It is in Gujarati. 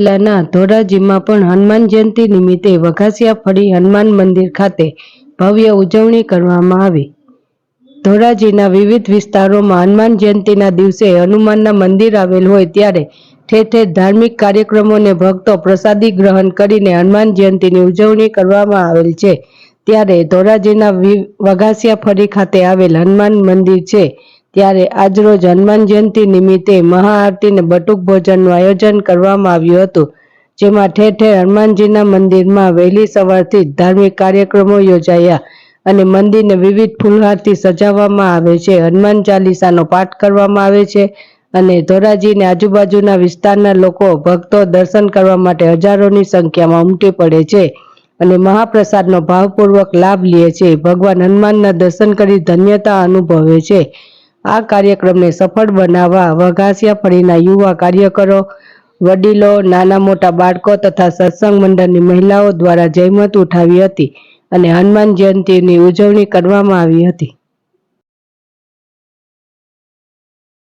જિલ્લાના ધોરાજીમાં પણ હનુમાન જયંતિ નિમિત્તે વઘાસિયા ફળી હનુમાન મંદિર ખાતે ભવ્ય ઉજવણી કરવામાં આવી. ધોરાજીના વિવિધ વિસ્તારોમાં હનુમાન જયંતિના દિવસે હનુમાનના મંદિર આવેલ હોય ત્યારે ઠેર ઠેર ધાર્મિક કાર્યક્રમોને ભક્તો પ્રસાદી ગ્રહણ કરીને હનુમાન જયંતિની ઉજવણી કરવામાં આવેલ છે. ત્યારે ધોરાજીના વઘાસિયા ફળી ખાતે આવેલ હનુમાન મંદિર છે. ત્યારે આજરોજ હનુમાન જયંતિ નિમિત્તે મહાઆરતી અને બટુક ભોજનનું આયોજન કરવામાં આવ્યું હતું, જેમાં ઠેર ઠેર હનુમાનજીના મંદિરમાં વહેલી સવારથી ધાર્મિક કાર્યક્રમો યોજાયા અને મંદિરને વિવિધ ફૂલહારથી સજાવવામાં આવે છે. હનુમાન ચાલીસાનો પાઠ કરવામાં આવે છે અને ધોરાજીને આજુબાજુના વિસ્તારના લોકો ભક્તો દર્શન કરવા માટે હજારોની સંખ્યામાં ઉમટી પડે છે અને મહાપ્રસાદનો ભાવપૂર્વક લાભ લે છે. ભગવાન હનુમાનના દર્શન કરી ધન્યતા અનુભવે છે. આ કાર્યક્રમને સફળ બનાવવા વઘાસિયા ફળીના યુવા કાર્યકરો, વડીલો, નાના મોટા બાળકો તથા સત્સંગ મંડળની મહિલાઓ દ્વારા જહેમત ઉઠાવી હતી અને હનુમાન જયંતિની ઉજવણી કરવામાં આવી હતી.